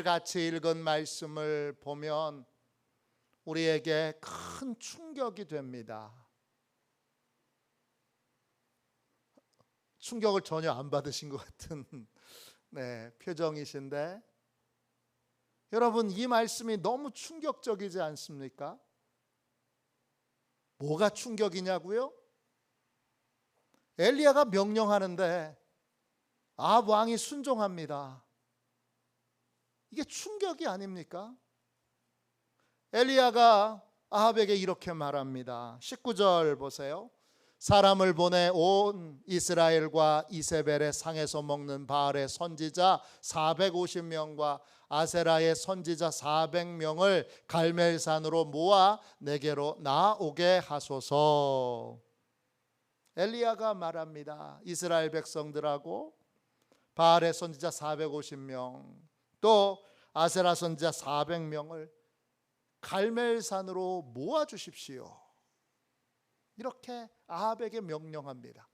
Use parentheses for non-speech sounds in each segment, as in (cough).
같이 읽은 말씀을 보면 우리에게 큰 충격이 됩니다. 충격을 전혀 안 받으신 것 같은 (laughs) 네, 표정이신데 여러분 이 말씀이 너무 충격적이지 않습니까? 뭐가 충격이냐고요? 엘리야가 명령하는데 아합 왕이 순종합니다. 이게 충격이 아닙니까? 엘리야가 아합에게 이렇게 말합니다. 19절 보세요. 사람을 보내 온 이스라엘과 이세벨의 상에서 먹는 바알의 선지자 450명과 아세라의 선지자 400명을 갈멜산으로 모아 내게로 나오게 하소서. 엘리야가 말합니다. 이스라엘 백성들하고 바알의 선지자 450명 또 아세라 선지자 400명을 갈멜산으로 모아 주십시오. 이렇게 아합에게 명령합니다.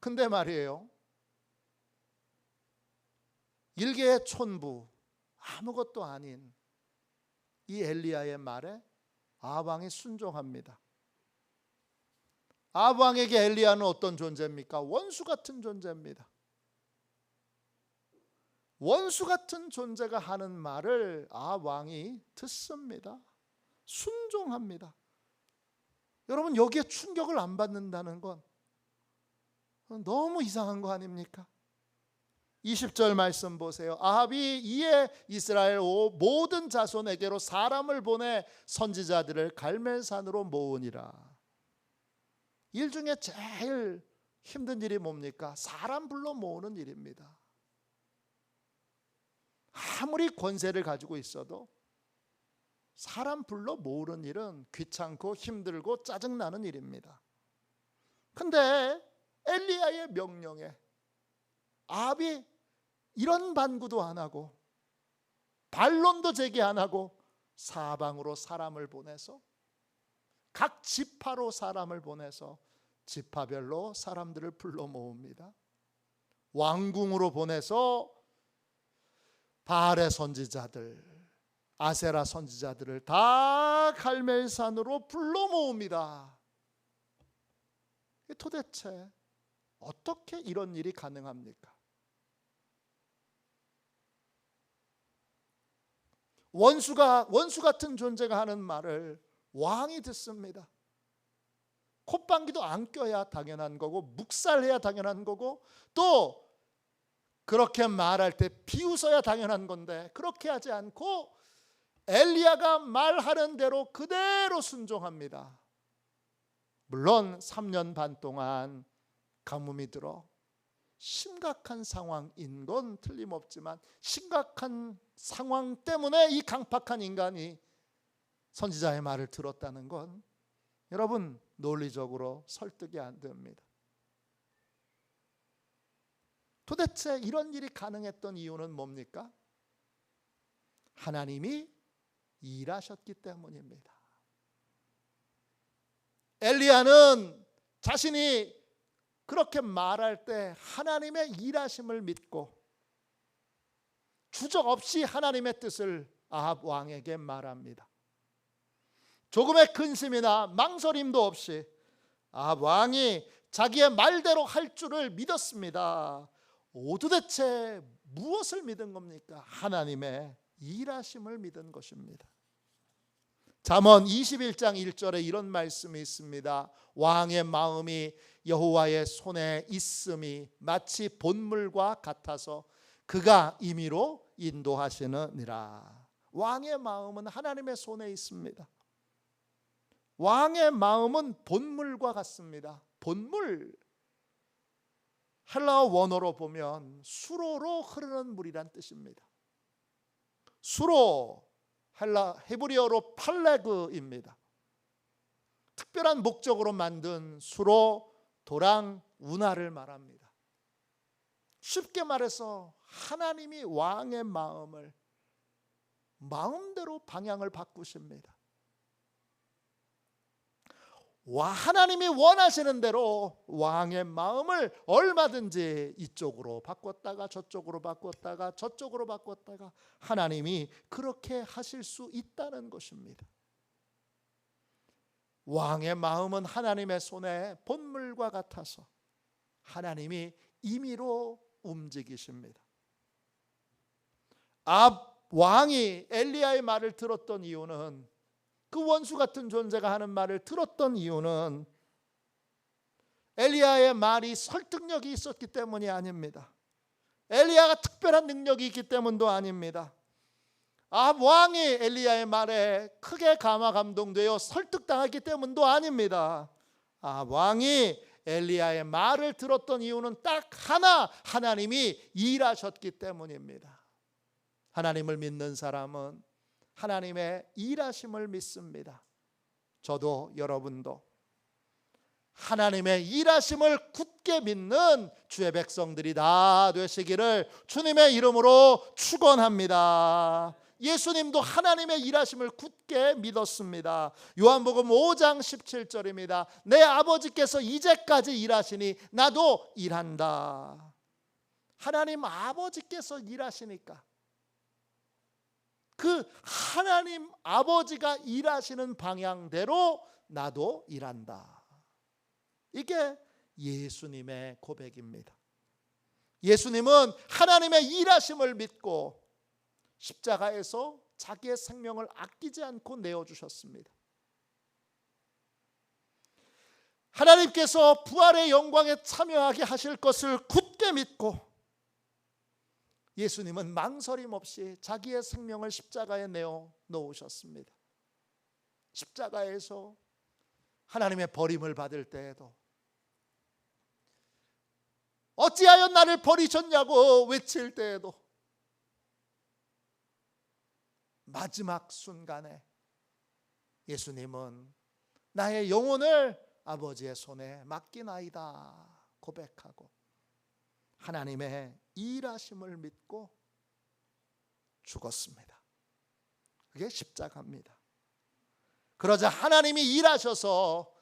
근데 말이에요. 일개의 촌부 아무것도 아닌 이 엘리야의 말에 아합 왕이 순종합니다. 아합 왕에게 엘리야는 어떤 존재입니까? 원수 같은 존재입니다. 원수 같은 존재가 하는 말을 아합 왕이 듣습니다. 순종합니다. 여러분 여기에 충격을 안 받는다는 건 너무 이상한 거 아닙니까? 20절 말씀 보세요. 아합이 이에 이스라엘 모든 자손에게로 사람을 보내 선지자들을 갈멜산으로 모으니라. 일 중에 제일 힘든 일이 뭡니까? 사람 불러 모으는 일입니다. 아무리 권세를 가지고 있어도 사람 불러 모으는 일은 귀찮고 힘들고 짜증나는 일입니다. 근데 엘리야의 명령에 아합이 이런 반구도 안 하고 반론도 제기 안 하고 사방으로 사람을 보내서 각 지파로 사람을 보내서 지파별로 사람들을 불러 모읍니다. 왕궁으로 보내서 바알의 선지자들, 아세라 선지자들을 다 갈멜산으로 불러 모읍니다. 도대체 어떻게 이런 일이 가능합니까? 원수가 원수 같은 존재가 하는 말을 왕이 듣습니다. 콧방귀도 안 껴야 당연한 거고 묵살해야 당연한 거고 또 그렇게 말할 때 비웃어야 당연한 건데 그렇게 하지 않고 엘리야가 말하는 대로 그대로 순종합니다. 물론 3년 반 동안 가뭄이 들어 심각한 상황인 건 틀림없지만 심각한 상황 때문에 이 강팍한 인간이 선지자의 말을 들었다는 건 여러분 논리적으로 설득이 안 됩니다. 도대체 이런 일이 가능했던 이유는 뭡니까? 하나님이 일하셨기 때문입니다. 엘리야는 자신이 그렇게 말할 때 하나님의 일하심을 믿고 주저 없이 하나님의 뜻을 아합 왕에게 말합니다. 조금의 근심이나 망설임도 없이 아합 왕이 자기의 말대로 할 줄을 믿었습니다. 오 도대체 무엇을 믿은 겁니까? 하나님의 일하심을 믿은 것입니다. 잠언 21장 1절에 이런 말씀이 있습니다. 왕의 마음이 여호와의 손에 있음이 마치 본물과 같아서 그가 임의로 인도하시느니라. 왕의 마음은 하나님의 손에 있습니다. 왕의 마음은 본물과 같습니다. 본물 헬라어 원어로 보면 수로로 흐르는 물이란 뜻입니다. 수로 헬라 헤브리어로 팔레그입니다. 특별한 목적으로 만든 수로 도랑 운하를 말합니다. 쉽게 말해서 하나님이 왕의 마음을 마음대로 방향을 바꾸십니다. 와 하나님이 원하시는 대로 왕의 마음을 얼마든지 이쪽으로 바꿨다가 저쪽으로 바꿨다가 저쪽으로 바꿨다가 하나님이 그렇게 하실 수 있다는 것입니다. 왕의 마음은 하나님의 손에 본물과 같아서 하나님이 임의로 움직이십니다. 앞 왕이 엘리야의 말을 들었던 이유는 그 원수 같은 존재가 하는 말을 들었던 이유는 엘리야의 말이 설득력이 있었기 때문이 아닙니다. 엘리야가 특별한 능력이 있기 때문도 아닙니다. 아 왕이 엘리야의 말에 크게 감화 감동되어 설득당했기 때문도 아닙니다. 아 왕이 엘리야의 말을 들었던 이유는 딱 하나 하나님이 일하셨기 때문입니다. 하나님을 믿는 사람은 하나님의 일하심을 믿습니다. 저도 여러분도 하나님의 일하심을 굳게 믿는 주의 백성들이 다 되시기를 주님의 이름으로 축원합니다. 예수님도 하나님의 일하심을 굳게 믿었습니다. 요한복음 5장 17절입니다. 내 아버지께서 이제까지 일하시니 나도 일한다. 하나님 아버지께서 일하시니까 그 하나님 아버지가 일하시는 방향대로 나도 일한다. 이게 예수님의 고백입니다. 예수님은 하나님의 일하심을 믿고 십자가에서 자기의 생명을 아끼지 않고 내어 주셨습니다. 하나님께서 부활의 영광에 참여하게 하실 것을 굳게 믿고 예수님은 망설임 없이 자기의 생명을 십자가에 내어 놓으셨습니다. 십자가에서 하나님의 버림을 받을 때에도 어찌하여 나를 버리셨냐고 외칠 때에도 마지막 순간에 예수님은 나의 영혼을 아버지의 손에 맡기나이다 고백하고 하나님의 일하심을 믿고 죽었습니다. 그게 십자가입니다. 그러자 하나님이 일하셔서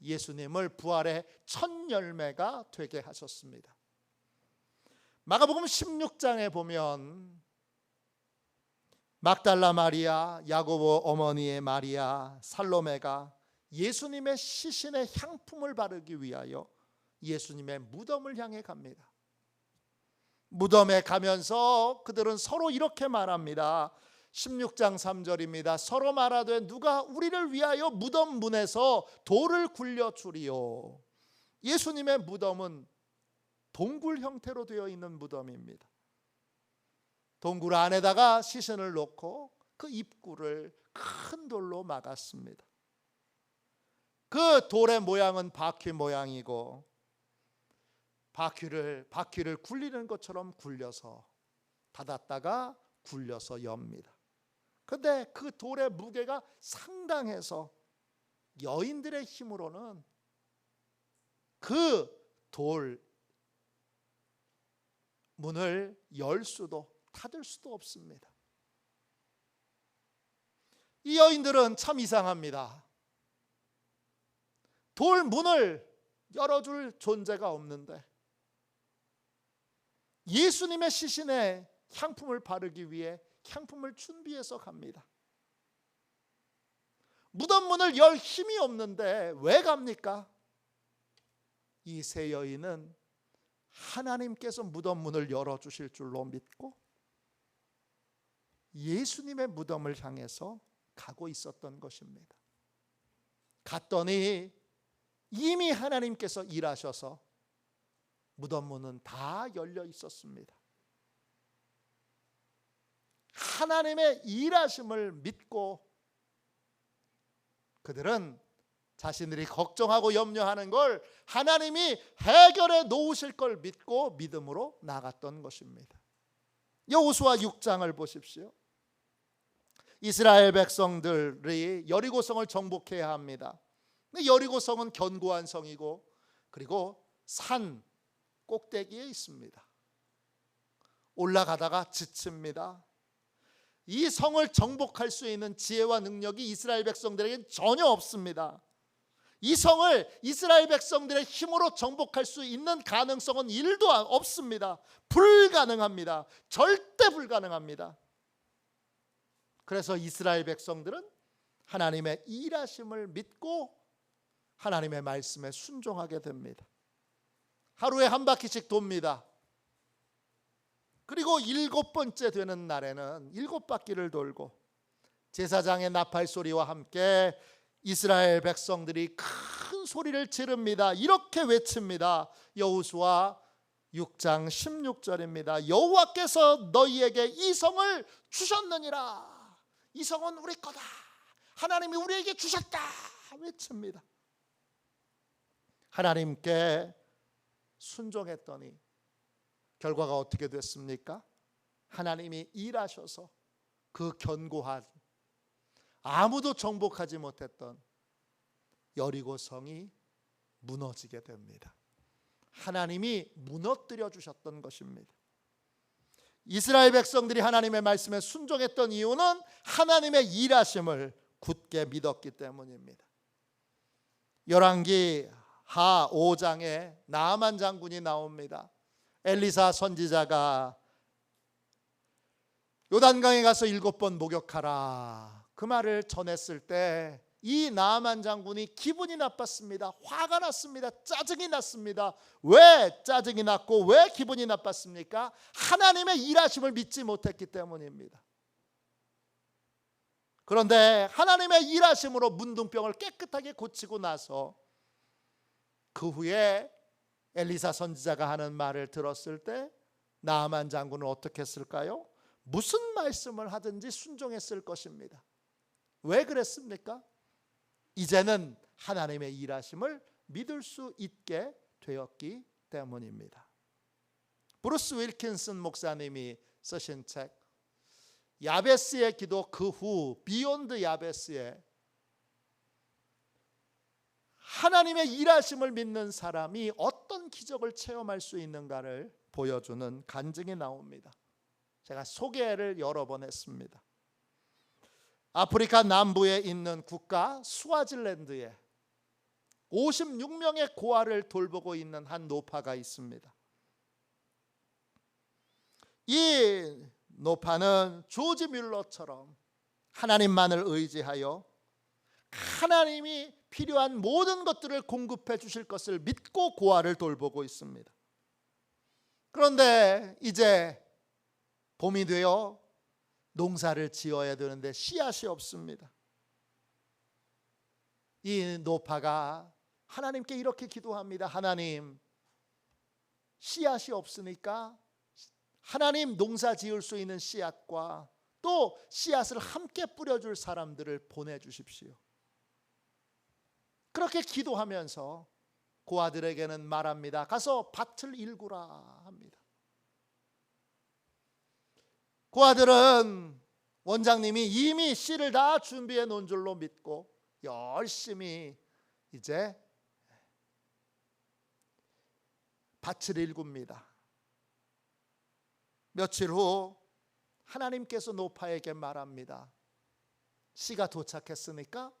예수님을 부활의 첫 열매가 되게 하셨습니다. 마가복음 16장에 보면 막달라 마리아, 야고보 어머니의 마리아, 살로메가 예수님의 시신의 향품을 바르기 위하여 예수님의 무덤을 향해 갑니다. 무덤에 가면서 그들은 서로 이렇게 말합니다. 16장 3절입니다. 서로 말하되 누가 우리를 위하여 무덤 문에서 돌을 굴려 주리요. 예수님의 무덤은 동굴 형태로 되어 있는 무덤입니다. 동굴 안에다가 시신을 놓고 그 입구를 큰 돌로 막았습니다. 그 돌의 모양은 바퀴 모양이고 바퀴를 바퀴를 굴리는 것처럼 굴려서 닫았다가 굴려서 엽니다. 근데 그 돌의 무게가 상당해서 여인들의 힘으로는 그 돌 문을 열 수도 닫을 수도 없습니다. 이 여인들은 참 이상합니다. 돌 문을 열어줄 존재가 없는데 예수님의 시신에 향품을 바르기 위해 향품을 준비해서 갑니다. 무덤 문을 열 힘이 없는데 왜 갑니까? 이 세 여인은 하나님께서 무덤 문을 열어 주실 줄로 믿고 예수님의 무덤을 향해서 가고 있었던 것입니다. 갔더니 이미 하나님께서 일하셔서 무덤 문은 다 열려 있었습니다. 하나님의 일하심을 믿고 그들은 자신들이 걱정하고 염려하는 걸 하나님이 해결해 놓으실 걸 믿고 믿음으로 나갔던 것입니다. 여호수아 6장을 보십시오. 이스라엘 백성들이 여리고성을 정복해야 합니다. 여리고성은 견고한 성이고 그리고 산 꼭대기에 있습니다. 올라가다가 지칩니다. 이 성을 정복할 수 있는 지혜와 능력이 이스라엘 백성들에게 전혀 없습니다. 이 성을 이스라엘 백성들의 힘으로 정복할 수 있는 가능성은 일도 없습니다. 불가능합니다. 절대 불가능합니다. 그래서 이스라엘 백성들은 하나님의 일하심을 믿고 하나님의 말씀에 순종하게 됩니다. 하루에 한 바퀴씩 돕니다. 그리고 일곱 번째 되는 날에는 일곱 바퀴를 돌고 제사장의 나팔 소리와 함께 이스라엘 백성들이 큰 소리를 지릅니다. 이렇게 외칩니다. 여호수아 6장 16절입니다. 여호와께서 너희에게 이 성을 주셨느니라. 이 성은 우리 거다. 하나님이 우리에게 주셨다. 외칩니다. 하나님께 순종했더니 결과가 어떻게 됐습니까? 하나님이 일하셔서 그 견고한 아무도 정복하지 못했던 여리고 성이 무너지게 됩니다. 하나님이 무너뜨려 주셨던 것입니다. 이스라엘 백성들이 하나님의 말씀에 순종했던 이유는 하나님의 일하심을 굳게 믿었기 때문입니다. 열왕기 하 5장에 나아만 장군이 나옵니다. 엘리사 선지자가 요단강에 가서 일곱 번 목욕하라 그 말을 전했을 때 이 나아만 장군이 기분이 나빴습니다. 화가 났습니다. 짜증이 났습니다. 왜 짜증이 났고 왜 기분이 나빴습니까? 하나님의 일하심을 믿지 못했기 때문입니다. 그런데 하나님의 일하심으로 문둥병을 깨끗하게 고치고 나서 그 후에 엘리사 선지자가 하는 말을 들었을 때 나아만 장군은 어떻게 했을까요? 무슨 말씀을 하든지 순종했을 것입니다. 왜 그랬습니까? 이제는 하나님의 일하심을 믿을 수 있게 되었기 때문입니다. 브루스 윌킨슨 목사님이 쓰신 책 야베스의 기도 그 후 비욘드 야베스에 하나님의 일하심을 믿는 사람이 어떤 기적을 체험할 수 있는가를 보여주는 간증이 나옵니다. 제가 소개를 여러 번 했습니다. 아프리카 남부에 있는 국가 스와질랜드에 56명의 고아를 돌보고 있는 한 노파가 있습니다. 이 노파는 조지 뮬러처럼 하나님만을 의지하여 하나님이 필요한 모든 것들을 공급해 주실 것을 믿고 고아를 돌보고 있습니다. 그런데 이제 봄이 되어 농사를 지어야 되는데 씨앗이 없습니다. 이 노파가 하나님께 이렇게 기도합니다. 하나님, 씨앗이 없으니까 하나님 농사 지을 수 있는 씨앗과 또 씨앗을 함께 뿌려줄 사람들을 보내주십시오. 그렇게 기도하면서 고아들에게는 말합니다. 가서 밭을 일구라 합니다. 고아들은 원장님이 이미 씨를 다 준비해 놓은 줄로 믿고 열심히 이제 밭을 일굽니다. 며칠 후 하나님께서 노파에게 말합니다. 씨가 도착했으니까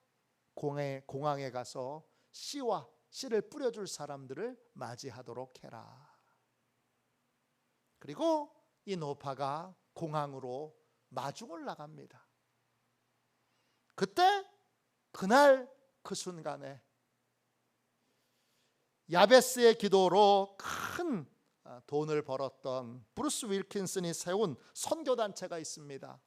공항에, 공항에 가서 씨와 씨를 뿌려줄 사람들을 맞이하도록 해라. 그리고 이 노파가 공항으로 마중을 나갑니다. 그때 그날 그 순간에 야베스의 기도로 큰 아, 돈을 벌었던 브루스 윌킨슨이 세운 선교 단체가 있습니다.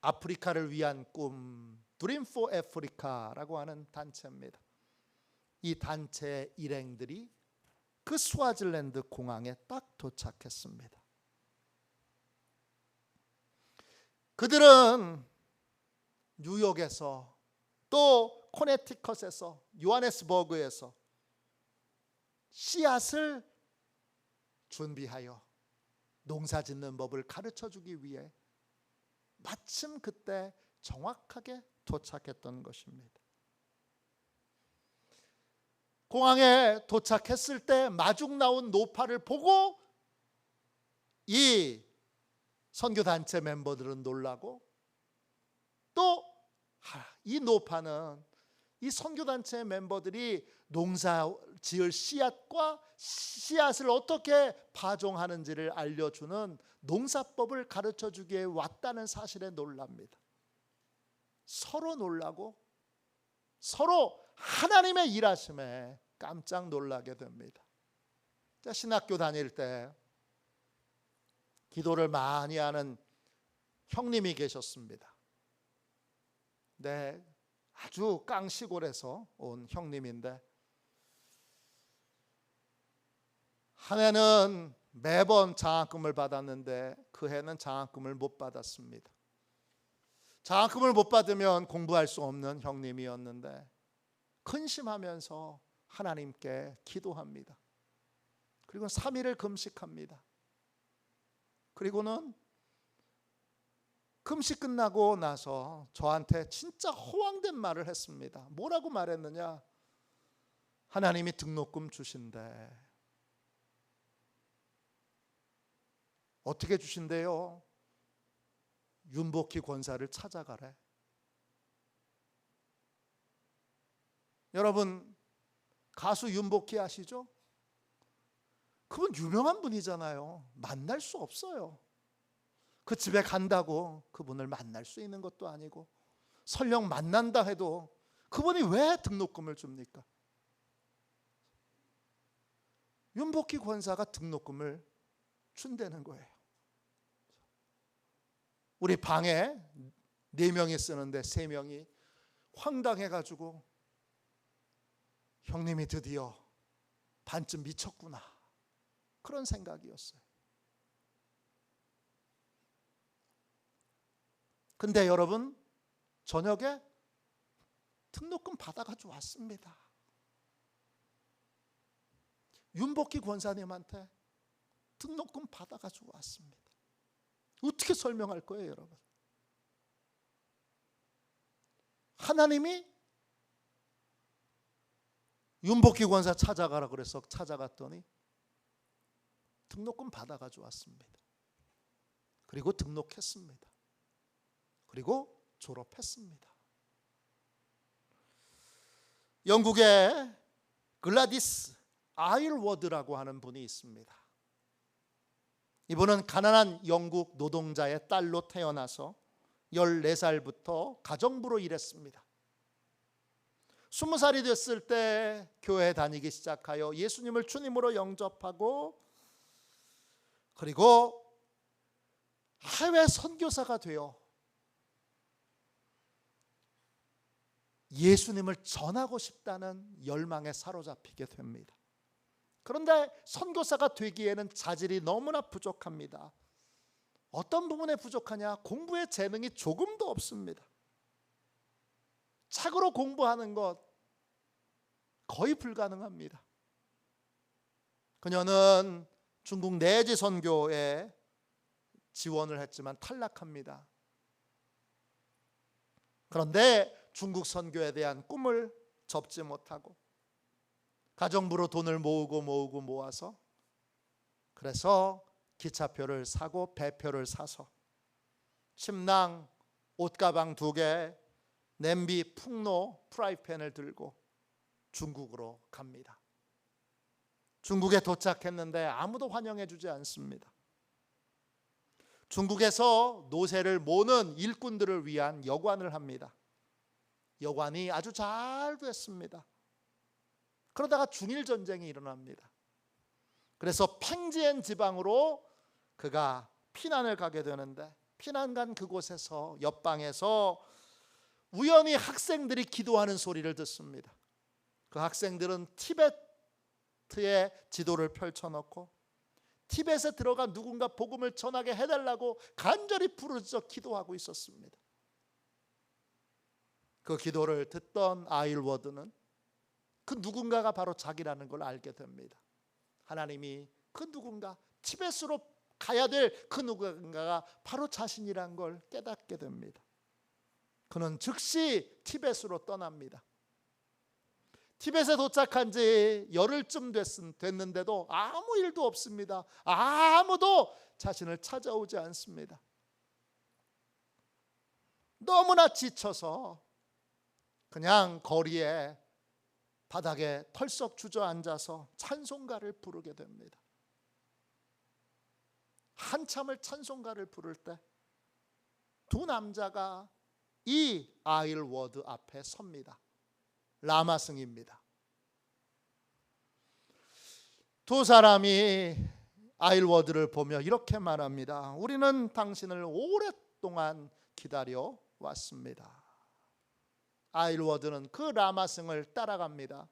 아프리카를 위한 꿈 드림 포 아프리카라고 하는 단체입니다. 이 단체 일행들이 그 스와질랜드 공항에 딱 도착했습니다. 그들은 뉴욕에서 또 코네티컷에서 요하네스버그에서 씨앗을 준비하여 농사 짓는 법을 가르쳐 주기 위해 마침 그때 정확하게 도착했던 것입니다. 공항에 도착했을 때 마중 나온 노파를 보고 이 선교 단체 멤버들은 놀라고 또 이 노파는 이 선교단체 멤버들이 농사 지을 씨앗과 씨앗을 어떻게 파종하는지를 알려주는 농사법을 가르쳐 주기에 왔다는 사실에 놀랍니다. 서로 놀라고 서로 하나님의 일하심에 깜짝 놀라게 됩니다. 자, 신학교 다닐 때 기도를 많이 하는 형님이 계셨습니다. 네, 아주 깡시골에서 온 형님인데 한 해는 매번 장학금을 받았는데 그 해는 장학금을 못 받았습니다. 장학금을 못 받으면 공부할 수 없는 형님이었는데 근심하면서 하나님께 기도합니다. 그리고 3일을 금식합니다. 그리고는 금식 끝나고 나서 저한테 진짜 허황된 말을 했습니다. 뭐라고 말했느냐? 하나님이 등록금 주신대. 어떻게 주신대요? 윤복희 권사를 찾아가래. 여러분 가수 윤복희 아시죠? 그분 유명한 분이잖아요. 만날 수 없어요. 그 집에 간다고 그분을 만날 수 있는 것도 아니고 설령 만난다 해도 그분이 왜 등록금을 줍니까? 윤복희 권사가 등록금을 준다는 거예요. 우리 방에 네 명이 쓰는데 세 명이 황당해 가지고 형님이 드디어 반쯤 미쳤구나. 그런 생각이었어요. 근데 여러분 저녁에 등록금 받아가지고 왔습니다. 윤복희 권사님한테 등록금 받아가지고 왔습니다. 어떻게 설명할 거예요, 여러분? 하나님이 윤복희 권사 찾아가라 그래서 찾아갔더니 등록금 받아가지고 왔습니다. 그리고 등록했습니다. 그리고 졸업했습니다. 영국의 글라디스 아일워드라고 하는 분이 있습니다. 이분은 가난한 영국 노동자의 딸로 태어나서 14살부터 가정부로 일했습니다. 20살이 됐을 때 교회 다니기 시작하여 예수님을 주님으로 영접하고 그리고 해외 선교사가 되어 예수님을 전하고 싶다는 열망에 사로잡히게 됩니다. 그런데 선교사가 되기에는 자질이 너무나 부족합니다. 어떤 부분에 부족하냐? 공부에 재능이 조금도 없습니다. 책으로 공부하는 것 거의 불가능합니다. 그녀는 중국 내지 선교에 지원을 했지만 탈락합니다. 그런데 중국 선교에 대한 꿈을 접지 못하고 가정부로 돈을 모으고 모으고 모아서 그래서 기차표를 사고 배표를 사서 침낭 옷가방 두 개, 냄비, 풍로, 프라이팬을 들고 중국으로 갑니다. 중국에 도착했는데 아무도 환영해 주지 않습니다. 중국에서 노세를 모는 일꾼들을 위한 여관을 합니다. 여관이 아주 잘 됐습니다. 그러다가 중일 전쟁이 일어납니다. 그래서 팽지엔 지방으로 그가 피난을 가게 되는데 피난 간 그곳에서 옆방에서 우연히 학생들이 기도하는 소리를 듣습니다. 그 학생들은 티베트의 지도를 펼쳐놓고 티벳에 들어가 누군가 복음을 전하게 해달라고 간절히 부르짖어 기도하고 있었습니다. 그 기도를 듣던 아일워드는 그 누군가가 바로 자기라는 걸 알게 됩니다. 하나님이 그 누군가 티벳으로 가야 될 그 누군가가 바로 자신이란 걸 깨닫게 됩니다. 그는 즉시 티벳으로 떠납니다. 티벳에 도착한 지 열흘쯤 됐는데도 아무 일도 없습니다. 아무도 자신을 찾아오지 않습니다. 너무나 지쳐서 그냥 거리에 바닥에 털썩 주저앉아서 찬송가를 부르게 됩니다. 한참을 찬송가를 부를 때 두 남자가 이 아일 워드 앞에 섭니다. 라마승입니다. 두 사람이 아일 워드를 보며 이렇게 말합니다. 우리는 당신을 오랫동안 기다려 왔습니다. 아일 워드는 그 라마승을 따라갑니다.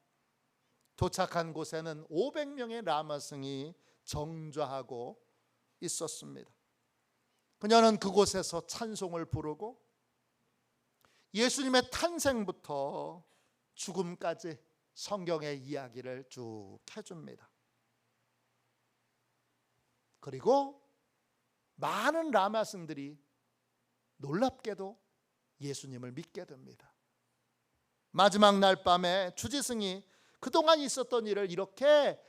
도착한 곳에는 500명의 라마승이 정좌하고 있었습니다. 그녀는 그곳에서 찬송을 부르고 예수님의 탄생부터 죽음까지 성경의 이야기를 쭉 해줍니다. 그리고 많은 라마승들이 놀랍게도 예수님을 믿게 됩니다. 마지막 날 밤에 주지승이 그동안 있었던 일을 이렇게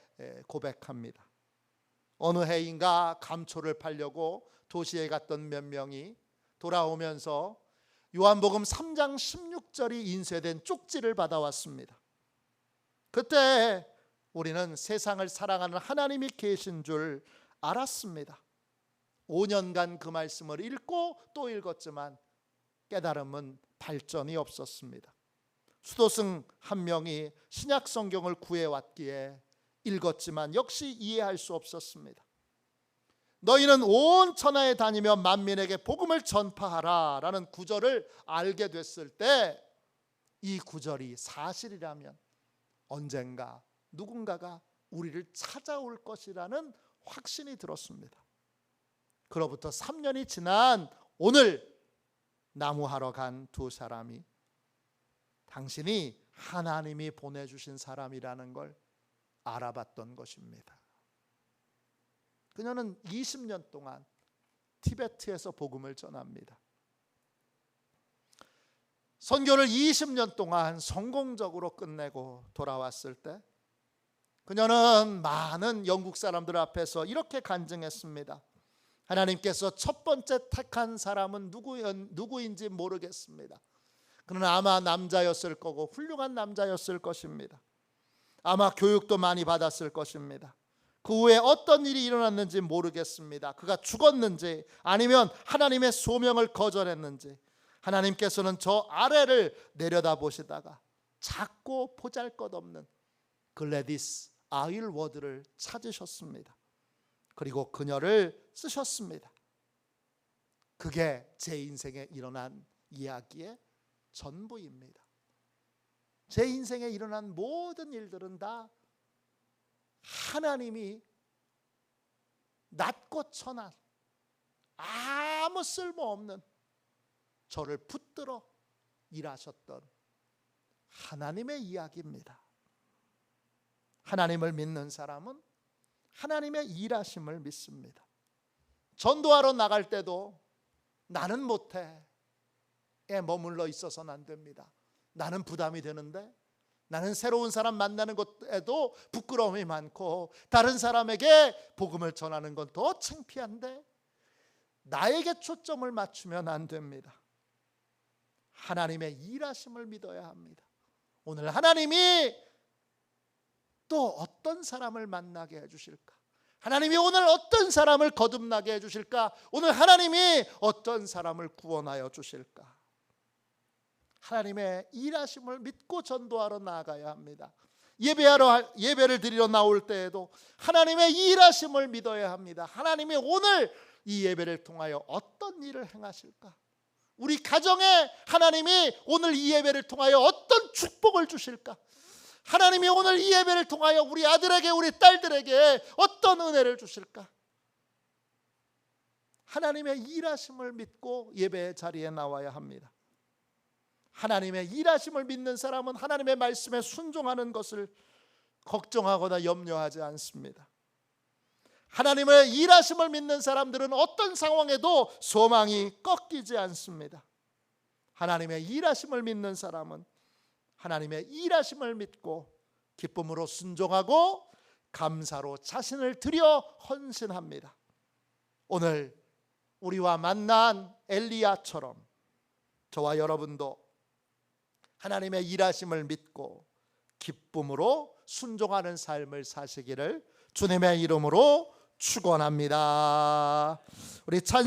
고백합니다. 어느 해인가 감초를 팔려고 도시에 갔던 몇 명이 돌아오면서 요한복음 3장 16절이 인쇄된 쪽지를 받아왔습니다. 그때 우리는 세상을 사랑하는 하나님이 계신 줄 알았습니다. 5년간 그 말씀을 읽고 또 읽었지만 깨달음은 발전이 없었습니다. 수도승 한 명이 신약 성경을 구해 왔기에 읽었지만 역시 이해할 수 없었습니다. 너희는 온 천하에 다니며 만민에게 복음을 전파하라 라는 구절을 알게 됐을 때 이 구절이 사실이라면 언젠가 누군가가 우리를 찾아올 것이라는 확신이 들었습니다. 그로부터 3년이 지난 오늘 나무하러 간 두 사람이 당신이 하나님이 보내주신 사람이라는 걸 알아봤던 것입니다. 그녀는 20년 동안 티베트에서 복음을 전합니다. 선교를 20년 동안 성공적으로 끝내고 돌아왔을 때 그녀는 많은 영국 사람들 앞에서 이렇게 간증했습니다. 하나님께서 첫 번째 택한 사람은 누구인지 모르겠습니다. 그는 아마 남자였을 거고 훌륭한 남자였을 것입니다. 아마 교육도 많이 받았을 것입니다. 그 후에 어떤 일이 일어났는지 모르겠습니다. 그가 죽었는지 아니면 하나님의 소명을 거절했는지 하나님께서는 저 아래를 내려다 보시다가 작고 보잘것없는 글래디스 아일워드를 찾으셨습니다. 그리고 그녀를 쓰셨습니다. 그게 제 인생에 일어난 이야기의 전부입니다. 제 인생에 일어난 모든 일들은 다 하나님이 낮고 천한 아무 쓸모없는 저를 붙들어 일하셨던 하나님의 이야기입니다. 하나님을 믿는 사람은 하나님의 일하심을 믿습니다. 전도하러 나갈 때도 나는 못해. 에 머물러 있어서는 안 됩니다. 나는 부담이 되는데 나는 새로운 사람 만나는 것에도 부끄러움이 많고 다른 사람에게 복음을 전하는 건 더 창피한데 나에게 초점을 맞추면 안 됩니다. 하나님의 일하심을 믿어야 합니다. 오늘 하나님이 또 어떤 사람을 만나게 해 주실까? 하나님이 오늘 어떤 사람을 거듭나게 해 주실까? 오늘 하나님이 어떤 사람을 구원하여 주실까? 하나님의 일하심을 믿고 전도하러 나아가야 합니다. 예배하러 예배를 드리러 나올 때에도 하나님의 일하심을 믿어야 합니다. 하나님이 오늘 이 예배를 통하여 어떤 일을 행하실까? 우리 가정에 하나님이 오늘 이 예배를 통하여 어떤 축복을 주실까? 하나님이 오늘 이 예배를 통하여 우리 아들에게 우리 딸들에게 어떤 은혜를 주실까? 하나님의 일하심을 믿고 예배 자리에 나와야 합니다. 하나님의 일하심을 믿는 사람은 하나님의 말씀에 순종하는 것을 걱정하거나 염려하지 않습니다. 하나님의 일하심을 믿는 사람들은 어떤 상황에도 소망이 꺾이지 않습니다. 하나님의 일하심을 믿는 사람은 하나님의 일하심을 믿고 기쁨으로 순종하고 감사로 자신을 들여 헌신합니다. 오늘 우리와 만난 엘리야처럼 저와 여러분도 하나님의 일하심을 믿고 기쁨으로 순종하는 삶을 사시기를 주님의 이름으로 축원합니다. 우리 찬